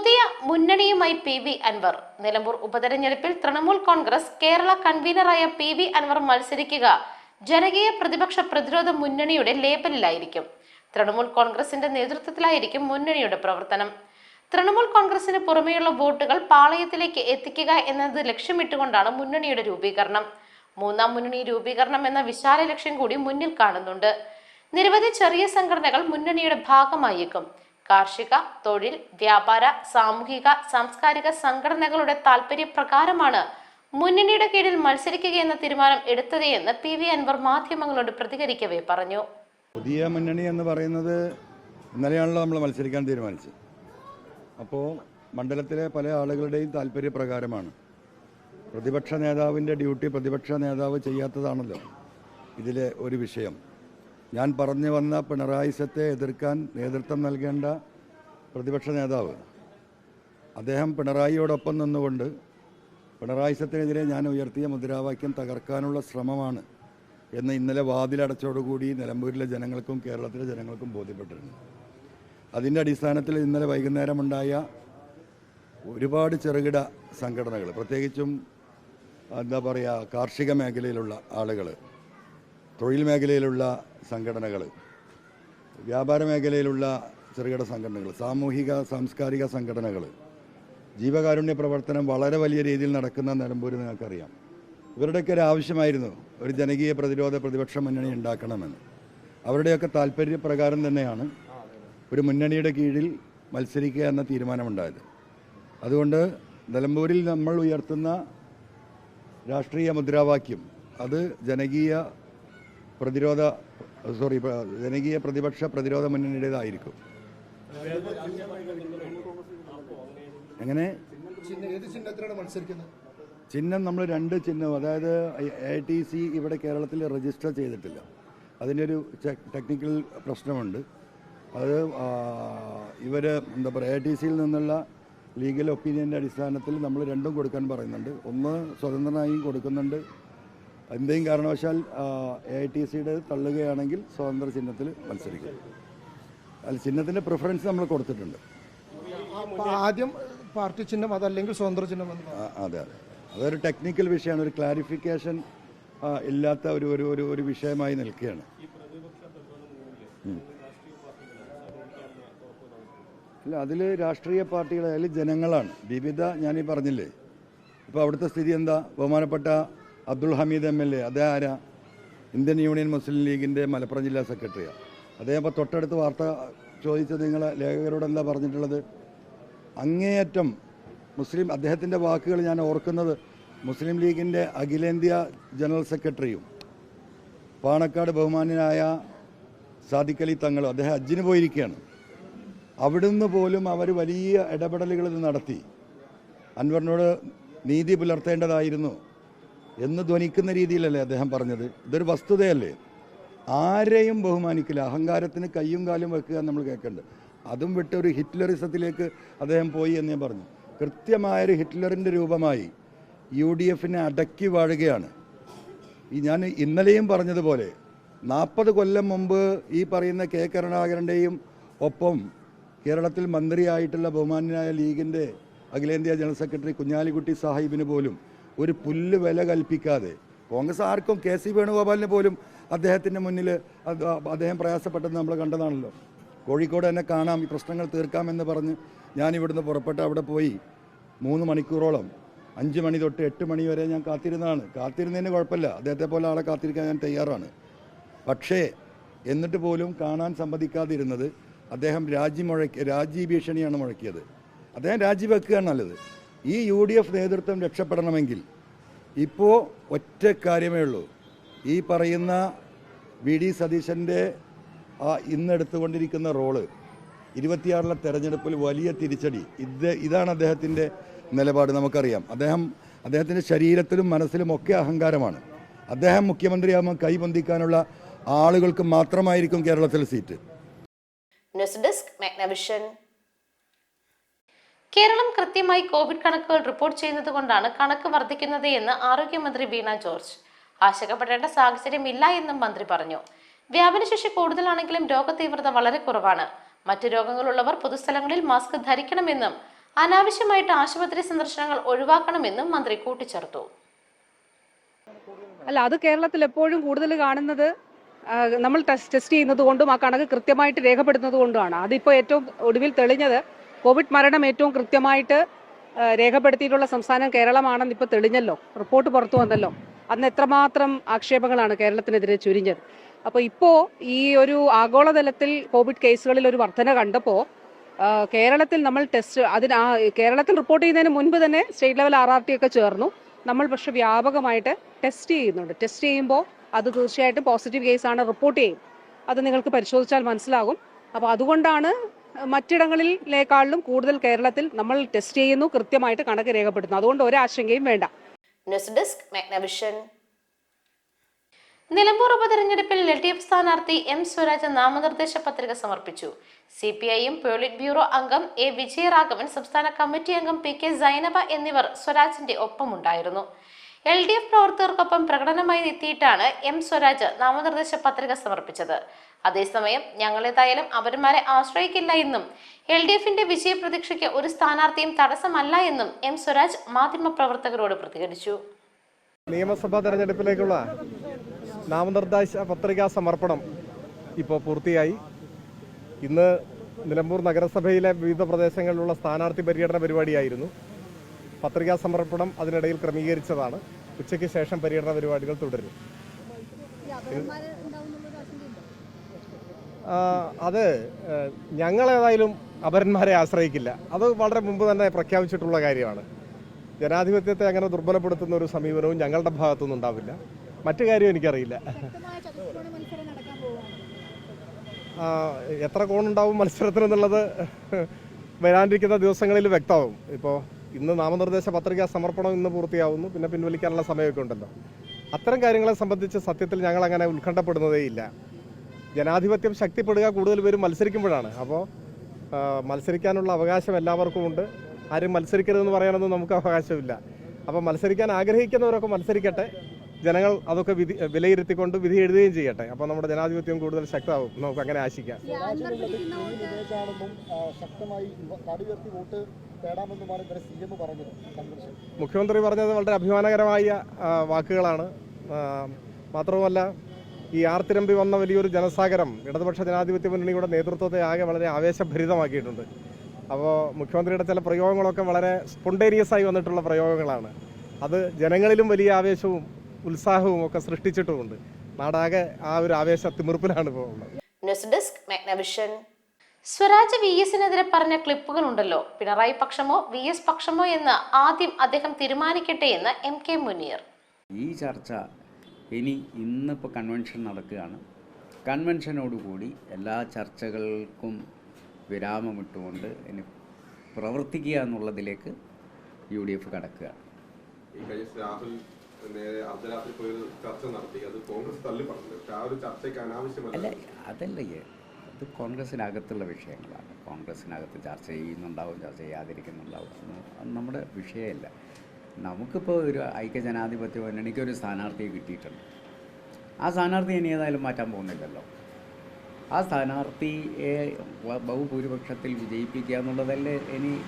പുതിയ മുന്നണിയുമായി P V Anvar. Nilambur ഉപതെരഞ്ഞെടുപ്പിൽ തൃണമൂൽ കോൺഗ്രസ് കേരള കൺവീനറായ പി വി അൻവർ മത്സരിക്കുക. ജനകീയ പ്രതിപക്ഷ പ്രതിരോധ മുന്നണിയുടെ ലേബലിലായിരിക്കും. തൃണമൂൽ കോൺഗ്രസിന്റെ നേതൃത്വത്തിലായിരിക്കും മുന്നണിയുടെ പ്രവർത്തനം. തൃണമൂൽ കോൺഗ്രസിന് പുറമെയുള്ള വോട്ടുകൾ പാളയത്തിലേക്ക് എത്തിക്കുക എന്നത് ലക്ഷ്യമിട്ടുകൊണ്ടാണ് മുന്നണിയുടെ രൂപീകരണം. മൂന്നാം മുന്നണി രൂപീകരണം എന്ന വിശാല ലക്ഷ്യം കൂടി മുന്നിൽ കാണുന്നുണ്ട്. നിരവധി ചെറിയ സംഘടനകൾ മുന്നണിയുടെ ഭാഗമായേക്കും. കാർഷിക തൊഴിൽ വ്യാപാര സാമൂഹിക സാംസ്കാരിക സംഘടനകളുടെ താല്പര്യപ്രകാരമാണ് മുന്നണിയുടെ കീഴിൽ മത്സരിക്കുകയെന്ന തീരുമാനം എടുത്തതെന്ന് പി വി അൻവർ മാധ്യമങ്ങളോട് പ്രതികരിക്കവേ പറഞ്ഞു. പുതിയ മുന്നണി എന്ന് പറയുന്നത് ഇന്നലെയാണല്ലോ നമ്മൾ മത്സരിക്കാൻ തീരുമാനിച്ചത്. അപ്പോൾ മണ്ഡലത്തിലെ പല ആളുകളുടെയും താല്പര്യപ്രകാരമാണ് പ്രതിപക്ഷ നേതാവിന്റെ ഡ്യൂട്ടി പ്രതിപക്ഷ നേതാവ് ചെയ്യാത്തതാണല്ലോ ഇതിലെ ഒരു വിഷയം. ഞാൻ പറഞ്ഞു വന്ന പിണറായിസത്തെ എതിർക്കാൻ നേതൃത്വം നൽകേണ്ട പ്രതിപക്ഷ നേതാവ്. അദ്ദേഹം പിണറായിയോടൊപ്പം നിന്നുകൊണ്ട് പിണറായിസത്തിനെതിരെ ഞാൻ ഉയർത്തിയ മുദ്രാവാക്യം തകർക്കാനുള്ള ശ്രമമാണ് എന്ന് ഇന്നലെ വാതിലടച്ചോടുകൂടി നിലമ്പൂരിലെ ജനങ്ങൾക്കും കേരളത്തിലെ ജനങ്ങൾക്കും ബോധ്യപ്പെട്ടിരുന്നു. അതിന്റെ അടിസ്ഥാനത്തിൽ ഇന്നലെ വൈകുന്നേരമുണ്ടായ ഒരുപാട് ചെറുകിട സംഘടനകൾ പ്രത്യേകിച്ചും എന്താ പറയുക കാർഷിക മേഖലയിലുള്ള ആളുകൾ തൊഴിൽ മേഖലയിലുള്ള സംഘടനകൾ വ്യാപാര മേഖലയിലുള്ള ചെറുകിട സംഘടനകൾ സാമൂഹിക സാംസ്കാരിക സംഘടനകൾ ജീവകാരുണ്യ പ്രവർത്തനം വളരെ വലിയ രീതിയിൽ നടക്കുന്ന നിലമ്പൂർ നിങ്ങൾക്കറിയാം. ഇവരുടെയൊക്കെ ഒരു ആവശ്യമായിരുന്നു ഒരു ജനകീയ പ്രതിരോധ പ്രതിപക്ഷ മുന്നണി ഉണ്ടാക്കണമെന്ന്. അവരുടെയൊക്കെ താല്പര്യപ്രകാരം തന്നെയാണ് ഒരു മുന്നണിയുടെ കീഴിൽ മത്സരിക്കുക എന്ന തീരുമാനമുണ്ടായത്. അതുകൊണ്ട് നിലമ്പൂരിൽ നമ്മൾ ഉയർത്തുന്ന രാഷ്ട്രീയ മുദ്രാവാക്യം അത് ജനകീയ പ്രതിരോധ സോറി ജനകീയ പ്രതിപക്ഷ പ്രതിരോധ മുന്നണിയുടേതായിരിക്കും. എങ്ങനെ? ചിഹ്നം നമ്മൾ രണ്ട് ചിഹ്നം അതായത് എ ടി സി ഇവിടെ കേരളത്തിൽ രജിസ്റ്റർ ചെയ്തിട്ടില്ല. അതിന്റെ ഒരു ടെക്നിക്കൽ പ്രശ്നമുണ്ട്. അത് ഇവർ എന്താ പറയുക എ ടി സിയിൽ നിന്നുള്ള ലീഗൽ ഒപ്പീനിയന്റെ അടിസ്ഥാനത്തിൽ നമ്മൾ രണ്ടും കൊടുക്കാൻ പറയുന്നുണ്ട്. ഒന്ന് സ്വതന്ത്രനായും കൊടുക്കുന്നുണ്ട്. എന്തെങ്കിലും കാരണവശാൽ എ ഐ ടി സിയുടെ തള്ളുകയാണെങ്കിൽ സ്വതന്ത്ര ചിഹ്നത്തിൽ മത്സരിക്കും. അല്ല ചിഹ്നത്തിന്റെ പ്രിഫറൻസ് നമ്മൾ കൊടുത്തിട്ടുണ്ട്. ആദ്യം പാർട്ടി ചിഹ്നം അതല്ലെങ്കിൽ സ്വതന്ത്ര ചിഹ്നം. അതെ അതെ. അതൊരു ടെക്നിക്കൽ വിഷയമാണ്. ഒരു ക്ലാരിഫിക്കേഷൻ ഇല്ലാത്ത ഒരു ഒരു ഒരു ഒരു വിഷയമായി നിൽക്കുകയാണ്. അല്ല അതിൽ രാഷ്ട്രീയ പാർട്ടികൾ അതിൽ ജനങ്ങളാണ്. വിവിധ ഞാനീ പറഞ്ഞില്ലേ? ഇപ്പോൾ അവിടുത്തെ സ്ഥിതി എന്താ? ബഹുമാനപ്പെട്ട Abdul Hameed M L A. അതേ ആരാ? ഇന്ത്യൻ യൂണിയൻ മുസ്ലിം ലീഗിന്റെ മലപ്പുറം ജില്ലാ സെക്രട്ടറിയാണ് അദ്ദേഹം അപ്പോൾ തൊട്ടടുത്ത് വാർത്ത ചോദിച്ച നിങ്ങൾ ലേഖകരോട് എന്താ പറഞ്ഞിട്ടുള്ളത്? അങ്ങേയറ്റം മുസ്ലിം അദ്ദേഹത്തിന്റെ വാക്കുകൾ ഞാൻ ഓർക്കുന്നത് മുസ്ലിം ലീഗിന്റെ അഖിലേന്ത്യാ ജനറൽ സെക്രട്ടറിയും പാണക്കാട് ബഹുമാന്യനായ സാദിഖലി തങ്ങളും അദ്ദേഹം അജ്ജിന് പോയിരിക്കുകയാണ്. അവിടുന്ന് പോലും അവർ വലിയ ഇടപെടലുകൾ നടത്തി. അൻവറിനോട് നീതി പുലർത്തേണ്ടതായിരുന്നു. എന്ന് ധ്വനിക്കുന്ന രീതിയിലല്ലേ അദ്ദേഹം പറഞ്ഞത്? ഇതൊരു വസ്തുതയല്ലേ? ആരെയും ബഹുമാനിക്കില്ല. അഹങ്കാരത്തിന് കയ്യും കാലും വെക്കുക നമ്മൾ കേൾക്കേണ്ടത് അതും വിട്ട് ഒരു ഹിറ്റ്ലറിസത്തിലേക്ക് അദ്ദേഹം പോയി എന്ന് ഞാൻ പറഞ്ഞു. കൃത്യമായൊരു ഹിറ്റ്ലറിന്റെ രൂപമായി യു ഡി എഫിനെ അടക്കി വാഴുകയാണ്. ഈ ഞാൻ ഇന്നലെയും പറഞ്ഞതുപോലെ നാൽപ്പത് കൊല്ലം മുമ്പ് ഈ പറയുന്ന കെ കരുണാകരന്റെയും ഒപ്പം കേരളത്തിൽ മന്ത്രിയായിട്ടുള്ള ബഹുമാന്യനായ ലീഗിന്റെ അഖിലേന്ത്യാ ജനറൽ സെക്രട്ടറി കുഞ്ഞാലിക്കുട്ടി സാഹിബിന് പോലും ഒരു പുല്ല് വില കൽപ്പിക്കാതെ കോൺഗ്രസ് ആർക്കും കെ സി വേണുഗോപാലിന് പോലും അദ്ദേഹത്തിന്റെ മുന്നിൽ അദ്ദേഹം പ്രയാസപ്പെട്ടത് നമ്മൾ കണ്ടതാണല്ലോ. കോഴിക്കോട് തന്നെ കാണാം ഈ പ്രശ്നങ്ങൾ തീർക്കാമെന്ന് പറഞ്ഞ് ഞാൻ ഇവിടുന്ന് പുറപ്പെട്ട് അവിടെ പോയി മൂന്ന് മണിക്കൂറോളം. അഞ്ച് മണി തൊട്ട് എട്ട് മണി വരെ ഞാൻ കാത്തിരുന്നതാണ്. കാത്തിരുന്നതിന് കുഴപ്പമില്ല. അദ്ദേഹത്തെ പോലെ ആളെ കാത്തിരിക്കാൻ ഞാൻ തയ്യാറാണ്. പക്ഷേ എന്നിട്ട് പോലും കാണാൻ സമ്മതിക്കാതിരുന്നത് അദ്ദേഹം രാജി മുഴക്കി രാജി ഭീഷണിയാണ് മുഴക്കിയത്. അദ്ദേഹം രാജിവെക്കുകയാണ് നല്ലത്. ഈ യു ഡി എഫ് നേതൃത്വം രക്ഷപ്പെടണമെങ്കിൽ ഇപ്പോൾ ഒറ്റ കാര്യമേ ഉള്ളൂ. ഈ പറയുന്ന വി ഡി സതീശന്റെ ആ ഇന്നെടുത്തുകൊണ്ടിരിക്കുന്ന റോൾ ഇരുപത്തിയാറിലെ തെരഞ്ഞെടുപ്പിൽ വലിയ തിരിച്ചടി. ഇത് ഇതാണ് അദ്ദേഹത്തിന്റെ നിലപാട് നമുക്കറിയാം. അദ്ദേഹം അദ്ദേഹത്തിന്റെ ശരീരത്തിലും മനസ്സിലും ഒക്കെ അഹങ്കാരമാണ്. അദ്ദേഹം മുഖ്യമന്ത്രിയാകുമ്പോൾ കൈപൊന്തിക്കാനുള്ള ആളുകൾക്ക് മാത്രമായിരിക്കും കേരളത്തിലെ seat. News desk Magnavision Keralam കൃത്യമായി കോവിഡ് കണക്കുകൾ റിപ്പോർട്ട് ചെയ്യുന്നത് കൊണ്ടാണ് കണക്ക് വർദ്ധിക്കുന്നത് എന്ന് ആരോഗ്യമന്ത്രി വീണ ജോർജ്. ആശങ്കപ്പെടേണ്ട സാഹചര്യമില്ല എന്നും മന്ത്രി പറഞ്ഞു. വ്യാപനശേഷി കൂടുതലാണെങ്കിലും രോഗതീവ്രത വളരെ കുറവാണ്. മറ്റു രോഗങ്ങളുള്ളവർ പൊതുസ്ഥലങ്ങളിൽ മാസ്ക് ധരിക്കണമെന്നും അനാവശ്യമായിട്ട് ആശുപത്രി സന്ദർശനങ്ങൾ ഒഴിവാക്കണമെന്നും മന്ത്രി കൂട്ടിച്ചേർത്തു. അല്ല അത് കേരളത്തിൽ എപ്പോഴും കൂടുതൽ കാണുന്നത് നമ്മൾ ടെസ്റ്റ് ചെയ്യുന്നത് കൊണ്ടും ആ കണക്ക് കൃത്യമായിട്ട് രേഖപ്പെടുത്തുന്നത് കൊണ്ടുമാണ്. അതിപ്പോൾ ഏറ്റവും ഒടുവിൽ തെളിഞ്ഞത് കോവിഡ് മരണം ഏറ്റവും കൃത്യമായിട്ട് രേഖപ്പെടുത്തിയിട്ടുള്ള സംസ്ഥാനം കേരളമാണെന്ന് ഇപ്പോൾ തെളിഞ്ഞല്ലോ. റിപ്പോർട്ട് പുറത്തു വന്നല്ലോ. അന്ന് എത്രമാത്രം ആക്ഷേപങ്ങളാണ് കേരളത്തിനെതിരെ ചുരിഞ്ഞത്. അപ്പോൾ ഇപ്പോൾ ഈ ഒരു ആഗോളതലത്തിൽ കോവിഡ് കേസുകളിൽ ഒരു വർധന കണ്ടപ്പോൾ കേരളത്തിൽ നമ്മൾ ടെസ്റ്റ് അതിന് കേരളത്തിൽ റിപ്പോർട്ട് ചെയ്യുന്നതിന് മുൻപ് തന്നെ state level R R T ഒക്കെ ചേർന്നു. നമ്മൾ പക്ഷെ വ്യാപകമായിട്ട് ടെസ്റ്റ് ചെയ്യുന്നുണ്ട്. ടെസ്റ്റ് ചെയ്യുമ്പോൾ അത് തീർച്ചയായിട്ടും പോസിറ്റീവ് കേസാണ് റിപ്പോർട്ട് ചെയ്യും. അത് നിങ്ങൾക്ക് പരിശോധിച്ചാൽ മനസ്സിലാകും. അപ്പോൾ അതുകൊണ്ടാണ് മറ്റിടങ്ങളിലേക്കാളിലും കൂടുതൽ കേരളത്തിൽ നമ്മൾ ടെസ്റ്റ് ചെയ്യുന്നു കൃത്യമായിട്ട് കണക്ക് രേഖപ്പെടുത്തുന്നു. അതുകൊണ്ട് ഒരാശങ്കയും വേണ്ട. News desk Magnavision. നിലമ്പൂർ ഉപതെരഞ്ഞെടുപ്പിൽ എൽ ഡി എഫ് സ്ഥാനാർത്ഥി എം സ്വരാജ് നാമനിർദ്ദേശ പത്രിക സമർപ്പിച്ചു. സി പി ഐയും പോളിറ്റ് ബ്യൂറോ അംഗം എ വിജയരാഘവൻ സംസ്ഥാന കമ്മിറ്റി അംഗം പി കെ സൈനബ എന്നിവർ സ്വരാജിന്റെ ഒപ്പമുണ്ടായിരുന്നു. എൽ ഡി എഫ് പ്രവർത്തകർക്കൊപ്പം പ്രകടനമായി എത്തിയിട്ടാണ് എം സ്വരാജ് നാമനിർദ്ദേശ പത്രിക സമർപ്പിച്ചത്. അതേസമയം ഞങ്ങളേതായാലും അവന്മാരെ ആശ്രയിക്കില്ല എന്നും എൽ ഡി എഫിന്റെ വിജയപ്രതീക്ഷയ്ക്ക് ഒരു സ്ഥാനാർത്ഥിയും തടസ്സമല്ല എന്നും എം സ്വരാജ് മാധ്യമപ്രവർത്തകരോട് പ്രതികരിച്ചു. നിയമസഭാ തെരഞ്ഞെടുപ്പിലേക്കുള്ള നാമനിർദ്ദേശ പത്രികാ സമർപ്പണം ഇപ്പോൾ പൂർത്തിയായി. ഇന്ന് നിലമ്പൂർ നഗരസഭയിലെ വിവിധ പ്രദേശങ്ങളിലുള്ള സ്ഥാനാർത്ഥി പര്യടന പരിപാടിയായിരുന്നു. പത്രികാ സമർപ്പണം അതിനിടയിൽ ക്രമീകരിച്ചതാണ്. ഉച്ചയ്ക്ക് ശേഷം പര്യടന പരിപാടികൾ തുടരും. അത് ഞങ്ങളേതായാലും അപരന്മാരെ ആശ്രയിക്കില്ല. അത് വളരെ മുമ്പ് തന്നെ പ്രഖ്യാപിച്ചിട്ടുള്ള കാര്യമാണ്. ജനാധിപത്യത്തെ അങ്ങനെ ദുർബലപ്പെടുത്തുന്ന ഒരു സമീപനവും ഞങ്ങളുടെ ഭാഗത്തുനിന്ന് ഉണ്ടാവില്ല. മറ്റു കാര്യം എനിക്കറിയില്ല. എത്ര കോണുണ്ടാവും മത്സരത്തിനെന്നുള്ളത് വരാനിരിക്കുന്ന ദിവസങ്ങളിൽ വ്യക്തമാവും. ഇപ്പോൾ ഇന്ന് നാമനിർദ്ദേശ പത്രിക സമർപ്പണം ഇന്ന് പൂർത്തിയാവുന്നു. പിന്നെ പിൻവലിക്കാനുള്ള സമയമൊക്കെ ഉണ്ടല്ലോ. അത്തരം കാര്യങ്ങളെ സംബന്ധിച്ച് സത്യത്തിൽ ഞങ്ങൾ അങ്ങനെ ഉത്കണ്ഠപ്പെടുന്നതേയില്ല. ജനാധിപത്യം ശക്തിപ്പെടുക കൂടുതൽ പേരും മത്സരിക്കുമ്പോഴാണ്. അപ്പോൾ മത്സരിക്കാനുള്ള അവകാശം എല്ലാവർക്കും ഉണ്ട്. ആരും മത്സരിക്കരുതെന്ന് പറയാനൊന്നും നമുക്ക് അവകാശമില്ല. അപ്പോൾ മത്സരിക്കാൻ ആഗ്രഹിക്കുന്നവരൊക്കെ മത്സരിക്കട്ടെ. ജനങ്ങൾ അതൊക്കെ വിധി വിലയിരുത്തിക്കൊണ്ട് വിധി എഴുതുകയും ചെയ്യട്ടെ. അപ്പോൾ നമ്മുടെ ജനാധിപത്യം കൂടുതൽ ശക്തമാവും. നമുക്ക് അങ്ങനെ ആശിക്കാം. തേടാമെന്നുമാണ് ഇന്നലെ സി എം പറഞ്ഞത് കൺവെൻഷൻ. മുഖ്യമന്ത്രി പറഞ്ഞത് വളരെ അഭിമാനകരമായ വാക്കുകളാണ്. മാത്രവുമല്ല ഈ ആർത്തിരമ്പി വന്ന വലിയൊരു ജനസാഗരം ഇടതുപക്ഷ ജനാധിപത്യ മുന്നണിയുടെ നേതൃത്വത്തെ ആകെ വളരെ ആവേശഭരിതമാക്കിയിട്ടുണ്ട്. അപ്പോൾ മുഖ്യമന്ത്രിയുടെ ചില പ്രയോഗങ്ങളൊക്കെ വളരെ സ്പോണ്ടേനിയസ് ആയി വന്നിട്ടുള്ള പ്രയോഗങ്ങളാണ്. അത് ജനങ്ങളിലും വലിയ ആവേശവും ഉത്സാഹവും ഒക്കെ സൃഷ്ടിച്ചിട്ടുമുണ്ട്. നാടാകെ ആ ഒരു ആവേശ തിമിർപ്പിലാണ് ഇപ്പോൾ ഉള്ളത്. News desk Magnavision Swaraj V എസിനെതിരെ പറഞ്ഞ ക്ലിപ്പുകൾ ഉണ്ടല്ലോ പിണറായി പക്ഷമോ വി എസ് പക്ഷമോ എന്ന് ആദ്യം അദ്ദേഹം തീരുമാനിക്കട്ടെ എന്ന് എം കെ മുനീർ. ഈ ചർച്ച ഇനി ഇന്നിപ്പോൾ കൺവെൻഷൻ നടക്കുകയാണ്. കൺവെൻഷനോടുകൂടി എല്ലാ ചർച്ചകൾക്കും വിരാമമിട്ടുകൊണ്ട് ഇനി പ്രവർത്തിക്കുക എന്നുള്ളതിലേക്ക് യു ഡി എഫ് കടക്കുകയാണ്. ഒരു അല്ല അതല്ല. ഈ- കോൺഗ്രസ്സിനകത്തുള്ള വിഷയങ്ങളാണ്. കോൺഗ്രസ്സിനകത്ത് ചർച്ച ചെയ്യുന്നുണ്ടാവും ചർച്ച ചെയ്യാതിരിക്കുന്നുണ്ടാവും. നമ്മുടെ വിഷയമല്ല. നമുക്കിപ്പോൾ ഒരു ഐക്യജനാധിപത്യ മുന്നണിക്ക് ഒരു സ്ഥാനാർത്ഥിയെ കിട്ടിയിട്ടുണ്ട്. ആ സ്ഥാനാർത്ഥി ഇനി ഏതായാലും മാറ്റാൻ പോകുന്നില്ലല്ലോ. ആ സ്ഥാനാർത്ഥിയെ ബഹുഭൂരിപക്ഷത്തിൽ വിജയിപ്പിക്കുക എന്നുള്ളതല്ലേ ഇനി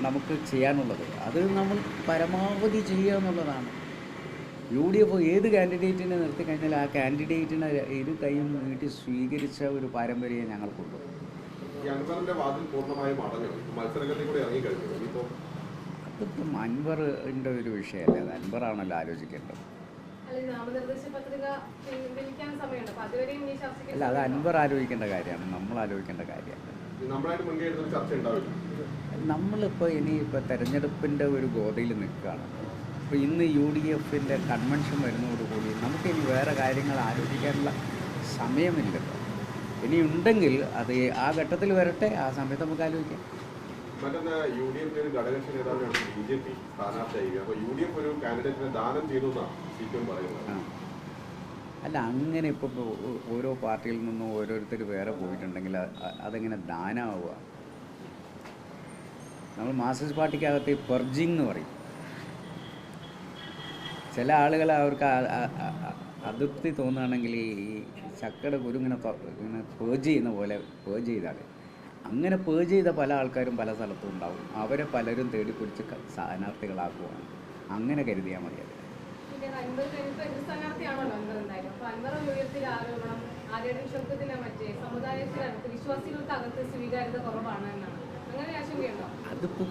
നമുക്ക് ചെയ്യാനുള്ളത്. അത് നമ്മൾ പരമാവധി ചെയ്യുക എന്നുള്ളതാണ്. യു ഡി എഫ് ഏത് കാൻഡിഡേറ്റിനെ നിർത്തിക്കഴിഞ്ഞാൽ ആ കാൻഡിഡേറ്റിനെ ഇരു കൈയും നീട്ടി സ്വീകരിച്ച ഒരു പാരമ്പര്യം ഞങ്ങൾക്കുണ്ട് അതിപ്പം അൻവറിന്റെ ഒരു വിഷയമല്ല? അത് അൻവറാണല്ലോ ആലോചിക്കേണ്ടത്. അല്ല അത് അൻവർ ആലോചിക്കേണ്ട കാര്യമാണ്. നമ്മൾ ആലോചിക്കേണ്ട കാര്യമാണ്. നമ്മളായിട്ട് മുൻകൈ എടുത്തൊരു ചർച്ച ഉണ്ടാവില്ല. നമ്മളിപ്പോൾ ഇനി ഇപ്പോൾ തെരഞ്ഞെടുപ്പിന്റെ ഒരു ഗോതയിൽ നിൽക്കുകയാണ്. അപ്പോൾ ഇന്ന് യു ഡി എഫിന്റെ കൺവെൻഷൻ വരുന്നതോടുകൂടി നമുക്കിനി വേറെ കാര്യങ്ങൾ ആലോചിക്കാനുള്ള സമയമില്ലല്ലോ ഇനി ഉണ്ടെങ്കിൽ അത് ആ ഘട്ടത്തിൽ വരട്ടെ ആ സമയത്ത് നമുക്ക് ആലോചിക്കാം. മറ്റൊന്ന് യു ഡി എഫിന്റെ ഒരു ഘടകകക്ഷി നേതാവിനാണ് ബി ജെ പി സ്ഥാനാർത്ഥിയായി. അപ്പൊ യു ഡി എഫ് ഒരു കാൻഡിഡേറ്റിനെ ദാനം ചെയ്തു എന്നാണ് സി പി എം പറയുന്നത്. അല്ല അങ്ങനെ ഇപ്പോൾ ഓരോ പാർട്ടിയിൽ നിന്നും ഓരോരുത്തർ വേറെ പോയിട്ടുണ്ടെങ്കിൽ അതെങ്ങനെ ദാനമാവുക നമ്മൾ മാർക്സിസ്റ്റ് പാർട്ടിക്കകത്ത് പെർജിങ് എന്ന് പറയും. ചില ആളുകൾ അവർക്ക് അതൃപ്തി തോന്നുകയാണെങ്കിൽ ഈ ചക്കയുടെ കുരു ഇങ്ങനെ ഇങ്ങനെ പേജ് ചെയ്യുന്ന പോലെ പേജ് ചെയ്താൽ അങ്ങനെ പേജ് ചെയ്ത പല ആൾക്കാരും പല സ്ഥലത്തും ഉണ്ടാവും. അവരെ പലരും തേടി പിടിച്ച് സ്ഥാനാർത്ഥികളാക്കുവാണ്. അങ്ങനെ കരുതിയാൽ മതി അത്. അതിപ്പോൾ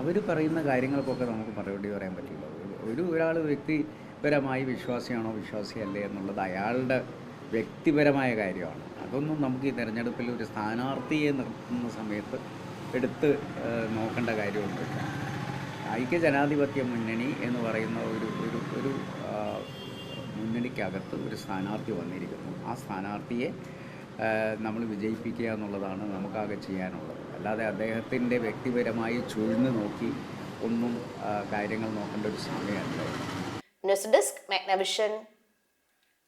അവർ പറയുന്ന കാര്യങ്ങൾക്കൊക്കെ നമുക്ക് മറുപടി പറയാൻ പറ്റില്ല ഒരു ഒരാൾ വ്യക്തിപരമായി വിശ്വാസിയാണോ വിശ്വാസിയല്ലേ എന്നുള്ളത് അയാളുടെ വ്യക്തിപരമായ കാര്യമാണ്. അതൊന്നും നമുക്ക് ഈ തിരഞ്ഞെടുപ്പിൽ ഒരു സ്ഥാനാർത്ഥിയെ നിർത്തുന്ന സമയത്ത് എടുത്ത് നോക്കേണ്ട കാര്യമൊന്നുമില്ല ഐക്യ ജനാധിപത്യ മുന്നണി എന്ന് പറയുന്ന ഒരു ഒരു ഒരു മുന്നണിക്കകത്ത് ഒരു സ്ഥാനാർത്ഥി വന്നിരിക്കുന്നു. ആ സ്ഥാനാർത്ഥിയെ നമ്മൾ വിജയിപ്പിക്കുക എന്നുള്ളതാണ് നമുക്കാകെ ചെയ്യാനുള്ളത്. അല്ലാതെ അദ്ദേഹത്തിന്റെ വ്യക്തിപരമായി ചുഴിഞ്ഞു നോക്കി ഒന്നും കാര്യങ്ങൾ നോക്കേണ്ട ഒരു സമയമല്ല ന്യൂസ് ഡെസ്ക് മാഗ്നവിഷൻ